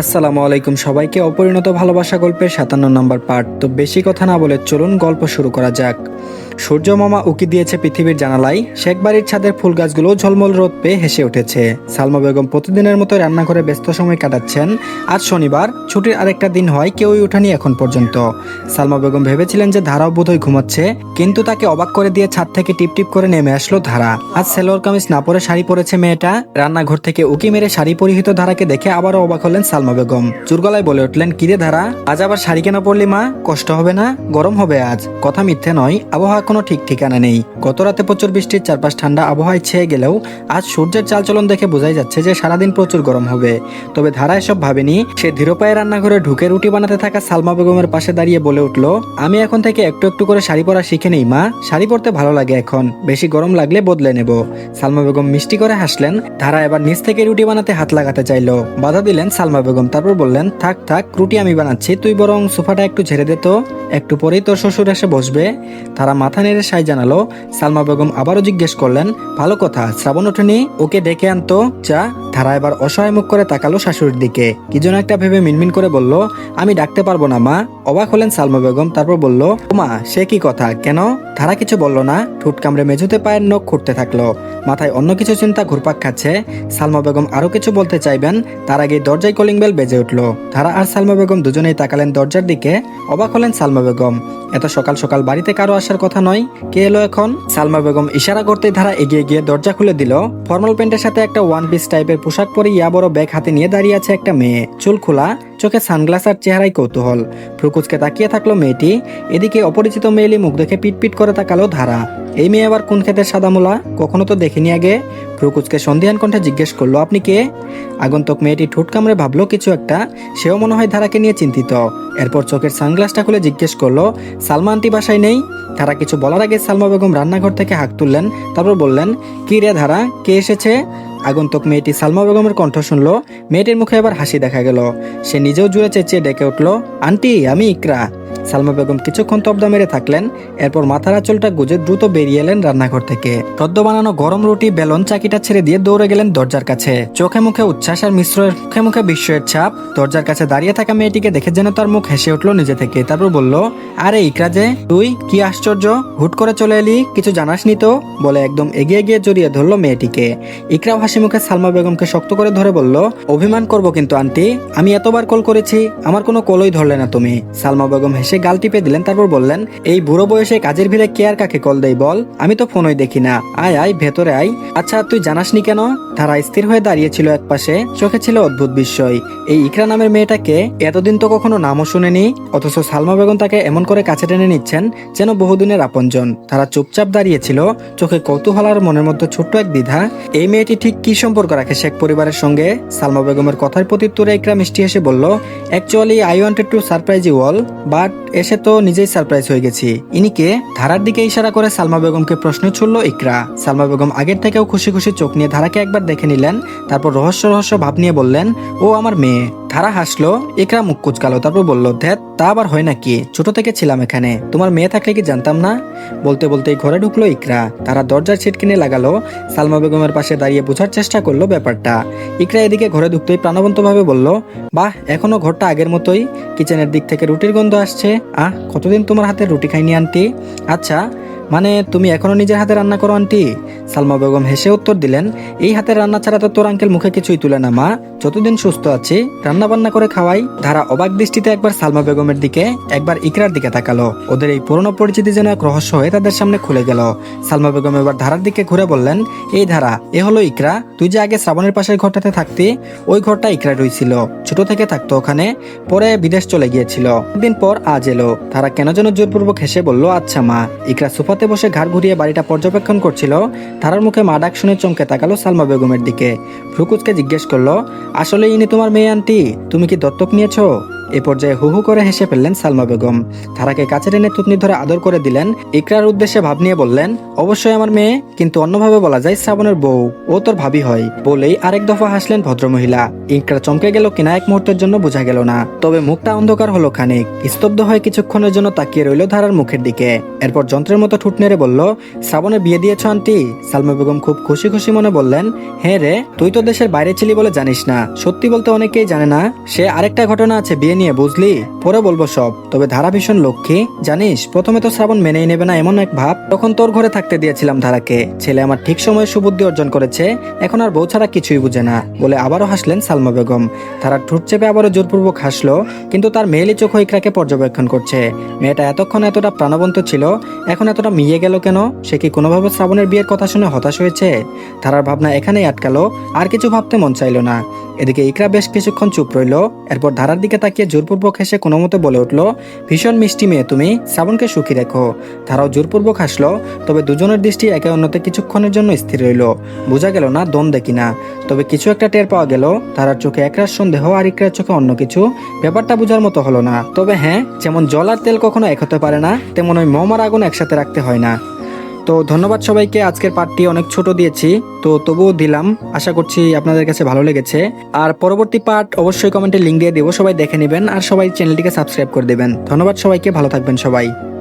আসসালামু আলাইকুম সবাইকে অপরিণত ভালোবাসা গল্পের সাতান্ন নম্বর পার্ট। তো বেশি কথা না বলে চলুন গল্প শুরু করা যাক। সূর্য মামা উকি দিয়েছে পৃথিবীর জানালায়। শেখ বাড়ির ছাদের ফুল গাছগুলো ঝলমল রোদ পেয়ে হেসে উঠেছে। সালমা বেগম প্রতিদিনের মতো রান্নাঘরে ব্যস্ত সময় কাটাচ্ছেন। আজ শনিবার, ছুটির আরেকটা দিন হয়, কেউই ওঠানি এখন পর্যন্ত। সালমা বেগম ভেবেছিলেন যে ধারাও বোধহয় ঘুমাচ্ছে, কিন্তু তাকে অবাক করে দিয়ে ছাদ থেকে টিপ টিপ করে নেমে আসলো ধারা। আজ সেলোয়ার কামিজ না পরে শাড়ি পরেছে মেয়েটা। রান্নাঘর থেকে উকি মেরে শাড়ি পরিহিত ধারাকে দেখে আবারও অবাক হলেন সালমা বেগম। চুরগলায় বলে উঠলেন, কিরে ধারা, আজ আবার শাড়ি কেনা পড়লি মা? কষ্ট হবে না? গরম হবে আজ। কথা মিথ্যে নয়, আবহাওয়া কোনো ঠিক ঠিকানা নেই। গত রাতে প্রচুর বৃষ্টির চারপাশ ঠান্ডা আবহাওয়ায় ছেয়ে গেলেও আজ সূর্যের চালচলন দেখে বোঝাই যাচ্ছে যে সারাদিন প্রচুর গরম হবে। তবে ধারা এসব ভাবেনি, সে ধীরপায়ে রান্নাঘরে ঢুকে রুটি বানাতে থাকা সালমা বেগমের পাশে দাঁড়িয়ে বলে উঠল, আমি এখন থেকে একটু একটু করে শাড়ি পরা শিখে নেই, মা। শাড়ি পরতে ভালো লাগে এখন। বেশি গরম লাগলে বদলে নেব। সালমা বেগম মিষ্টি করে হাসলেন। ধারা এবার নিচ থেকে রুটি বানাতে হাত লাগাতে চাইলো। বাধা দিলেন সালমা বেগম, তারপর বললেন, থাক থাক, রুটি আমি বানাচ্ছি। তুই বরং সোফাটা একটু ঝেড়ে দে তো। একটু পরেই তোর শ্বশুর এসে বসবে। তারা নেড়ে সাই জানালো। সালমা বেগম আবারও জিজ্ঞেস করলেন, ভালো কথা, শ্রাবণ ওঠেনি ওকে ডেকে আনতো? যা ধারা এবার অসহায় মুখ করে তাকালো শাশুড়ির দিকে। কি যেন একটা ভেবে মিনমিন করে বলল, আমি ডাকতে পারব না, মা। অবাক হলেন সালমা বেগম, তারপর বলল মা, সে কি কথা? কেন? ধারা কিছু বলল না, ঠোঁট কামড়ে মেঝুতে পায়ের নখ খুঁড়তে থাকল। মাথায় অন্য কিছু চিন্তা ঘুরপাক খাচ্ছে। সালমা বেগম আরও কিছু বলতে চাইবেন, তার আগে দরজায় কলিং বেল বেজে উঠল। ধারা আর সালমা বেগম দুজনেই তাকালেন দরজার দিকে। অবাক হলেন সালমা বেগম, এত সকাল সকাল বাড়িতে কারও আসার কথা নয়, কে এলো এখন? সালমা বেগম ইশারা করতে ধারা এগিয়ে গিয়ে দরজা খুলে দিল। ফর্মাল প্যান্টের সাথে একটা ওয়ান পিস টাইপের পোশাক পরে ইয়া বড় ব্যাগ হাতে নিয়ে দাঁড়িয়ে আছে একটা মেয়ে। চুল খোলা, চোখে সানগ্লাস আর চেহারায় কৌতূহল। ফ্রুকুচকে তাকিয়ে থাকল মেয়েটি। এদিকে অপরিচিত মেয়েলি মুখ দেখে পিটপিট করে তাকালো ধারা। এই মেয়ে আবার কোন ক্ষেতের সাদামুলা? কখনো তো দেখিনি আগে। ফ্রুকুচকে সন্ধিয়ান কণ্ঠে জিজ্ঞেস করল, আপনি কে? আগন্তুক মেয়েটি ঠোঁট কামড়ে ভাবলো কিছু একটা। সেও মনে হয় ধারাকে নিয়ে চিন্তিত। এরপর চোখের সানগ্লাসটা খুলে জিজ্ঞেস করল, সালমা আন্টি বাসায় নেই? ধারা কিছু বলার আগে সালমা বেগম রান্নাঘর থেকে হাঁক তুললেন, তারপর বললেন, কি রে ধারা, কে এসেছে? আগন্তুক মেয়েটি সালমা বেগমের কণ্ঠ শুনলো, মেয়েটির মুখে আবার হাসি দেখা গেল। সে নিজেও জুড়ে চেঁচিয়ে ডেকে উঠল, আন্টি, আমি ইকরা। সালমা বেগম কিছুক্ষণ তবদা মেরে থাকলেন, এরপর মাথার আঁচলটা গুজে দ্রুত বেরিয়ে এলেন রান্নাঘর থেকে। সদ্য বানানো গরম রুটি, বেলন, চাকিটা ছেড়ে দিয়ে দৌড়ে গেলেন দরজার কাছে। চোখে মুখে উচ্ছ্বাস আর মিশ্রের মুখে মুখে বিস্ময়ের ছাপ। দরজার কাছে দাঁড়িয়ে থাকা মেয়েটিকে দেখে যেন তার মুখ হেসে উঠল নিজে থেকে। তারপর বলল, আরে ইকরা যে, তুই কি আশ্চর্য? হুট করে চলে এলি, কিছু জানাসনি তো? বলে একদম এগিয়ে গিয়ে জড়িয়ে ধরলো মেয়েটিকে। ইকরাও হাসি মুখে সালমা বেগমকে শক্ত করে ধরে বলল, অভিমান করব কিন্তু, আন্টি। আমি এতবার কল করেছি, আমার কোনো কলই ধরলে না তুমি। সালমা বেগম হেসে গাল টিপে দিলেন, তারপর বললেন, এই বুড়ো বয়সে কাজের ভিড়ে কে আর কাকে কল দেই বল? আমি তো ফোনই দেখি না। আয় আয়, ভেতরে আয়। আচ্ছা তুই জানাসনি কেন? তারা স্থির হয়ে দাঁড়িয়েছিল এক পাশে চোখে ছিল অদ্ভুত বিস্ময়। এই ইকরা নামের মেয়েটাকে এতদিন তো কখনো নামও শুনেনি, অথচ সালমা বেগম তাকে এমন করে কাছে টেনে নিচ্ছেন যেন বহুদিনের আপনজন। তারা চুপচাপ দাঁড়িয়েছিল, চোখে কৌতূহল আর মনের মধ্যে ছোট্ট এক দ্বিধা। এই মেয়েটি ঠিক কি সম্পর্ক রাখে শেখ পরিবারের সঙ্গে? সালমা বেগমের কথার প্রত্যুত্তরে ইকরা মিষ্টি হেসে বলল actually I wanted to surprise you all but এসে তো নিজেই সারপ্রাইজ হয়ে গেছি। ইনিকে ধারার দিকে ইশারা করে সালমা বেগমকে প্রশ্ন ছুড়ল ইকরা। সালমা বেগম আগের থেকেও খুশি খুশি চোখ নিয়ে ধারাকে একবার দেখে নিলেন, তারপর রহস্য রহস্য ভাব নিয়ে বললেন, ও আমার মেয়ে। ধারা হাসলো, ইকরা মুখ কুচকালো, তারপর বলল ধ্যাত তা আবার হয় নাকি? ছোট থেকে ছিলাম এখানে। তোমার মেয়ে থাকলে কি জানতাম না? বলতে বলতে ঘরে ঢুকলো ইকরা। তারা দরজার ছিট কিনে লাগালো। সালমা বেগমের পাশে দাঁড়িয়ে বোঝার চেষ্টা করল ব্যাপারটা। ইকরা এদিকে ঘরে ঢুকতেই প্রাণবন্তভাবে বলল, বাহ, এখনও ঘরটা আগের মতোই। কিচেনের দিক থেকে রুটির গন্ধ আসছে। আহ, কতদিন তোমার হাতে রুটি খাইনি, আন্টি? আচ্ছা মানে তুমি এখনও নিজের হাতে রান্না করো, আন্টি? সালমা বেগম হেসে উত্তর দিলেন, এই হাতের রান্না ছাড়া তো তোর আঙ্কেল মুখে কিছুই তুলে না, মা। যতদিন সুস্থ আছি রান্না বান্না করে খাওয়াই, ধারা অবাক দৃষ্টিতে একবার সালমা বেগমের দিকে, একবার ইকরার দিকে তাকালো। ওদের এই পুরনো পরিচিতি যেন এক রহস্য হয়ে তাদের সামনে খুলে গেল। সালমা বেগম এবার ধারার দিকে ঘুরে বললেন, এই ধারা, এ হলো ইকরা। তুই যে আগে শ্রাবণের পাশের ঘরটাতে থাকতি, ওই ঘরটা ইকরা রইছিল। ছোট থেকে থাকতো ওখানে, পরে বিদেশ চলে গিয়েছিল। দিন পর আজ এলো। তারা কেন যেন জোরপূর্বক হেসে বলল আচ্ছা মা। ইকরা সোফাতে বসে ঘাড় ঘুরিয়ে বাড়িটা পর্যবেক্ষণ করছিল। তারার মুখে মা ডাক শুনে চমকে তাকালো সালমা বেগমের দিকে। ফ্রুকুচকে জিজ্ঞেস করল আসলে ইনি তোমার মেয়ে আন্টি। তুমি কি দত্তক নিয়েছো? এ পর্যায়ে হু হু করে হেসে ফেললেন সালমা বেগম। তারাকে কাছে টেনে থুতনি ধরে আদর করে দিলেন, ইকরার উদ্দেশ্যে ভাব নিয়ে বললেন, অবশ্যই আমার মেয়ে, কিন্তু অন্যভাবে বলা যায় শ্রাবণের বউ। ও তোর ভাবি হয়। বলেই আরেক দফা হাসলেন ভদ্রমহিলা। ইকরা চমকে গেল কিনা এক মুহূর্তের জন্য বোঝা গেল না, তবে মুখটা অন্ধকার হলো খানিক। স্তব্ধ হয়ে কিছুক্ষণের জন্য তাকিয়ে রইল ধারার মুখের দিকে। এরপর যন্ত্রের মতো ঠুট নেড়ে বলল শ্রাবণের বিয়ে দিয়েছ আন্টি? সালমা বেগম খুব খুশি খুশি মনে বললেন হ্যাঁ রে, তুই তো দেশের বাইরে ছিলি বলে জানিস না। সত্যি বলতে অনেকেই জানে না, সে আরেকটা ঘটনা আছে বিয়ে নিয়ে বুঝলি? পরে বলব সব। তবে ধারা ভীষণ লক্ষ্মী। জানিস, প্রথমে তো শ্রাবণ মেনেই নেবে না এমন এক ভাব। তখন তোর ঘরে থাকতে দিয়েছিলাম ধারাকে। ছেলে আমার ঠিক সময়ে সুবুদ্ধি অর্জন করেছে। এখন আর বউ ছাড়া কিছুই বুঝে না। বলে আবারও হাসলেন সালমা বেগম। ধারা ঠোঁট চেপে আবারও জোরপূর্বক হাসলো। কিন্তু তার মেয়েলি চোখ ইকরাকে পর্যবেক্ষণ করছে। মেয়েটা এতক্ষণ এতটা প্রাণবন্ত ছিল। এখন এতটা মিয়ে গেল কেন? সে কি কোনোভাবে শ্রাবণের বিয়ের কথা শুনে হতাশ হয়েছে? ধারার ভাবনা এখানেই আটকালো। আর কিছু ভাবতে মন চাইলো না। এদিকে ইকরা বেশ কিছুক্ষণ চুপ রইল। এরপর ধারার দিকে তাকিয়ে জোরপূর্বক হেসে কোনো মতে বলে উঠল, ভীষণ মিষ্টি মেয়ে তুমি শ্রাবণকে সুখী রেখো। ধারাও জোরপূর্বক হাসলো, তবে দুজনের দৃষ্টি একে অন্যতে কিছুক্ষণের জন্য স্থির রইল। বোঝা গেল না, দ্বন্দ্বে কিনা। তবে কিছু একটা টের পাওয়া গেল তারার চোখে একরার সন্দেহ আর ইকরার চোখে অন্য কিছু। ব্যাপারটা বোঝার মতো হলো না। তবে হ্যাঁ যেমন জল আর তেল কখনো এক হতে পারে না, তেমন ওই মোম আর আগুন একসাথে রাখতে হয় না। তো ধন্যবাদ সবাইকে, আজকের পার্টটি অনেক ছোট দিয়েছি, তো তবুও দিলাম, আশা করছি আপনাদের কাছে ভালো লেগেছে। আর পরবর্তী পার্ট অবশ্যই কমেন্টে লিঙ্ক দিয়ে দেবো, সবাই দেখে নেবেন, আর সবাই চ্যানেলটিকে সাবস্ক্রাইব করে দেবেন। ধন্যবাদ সবাইকে, ভালো থাকবেন সবাই।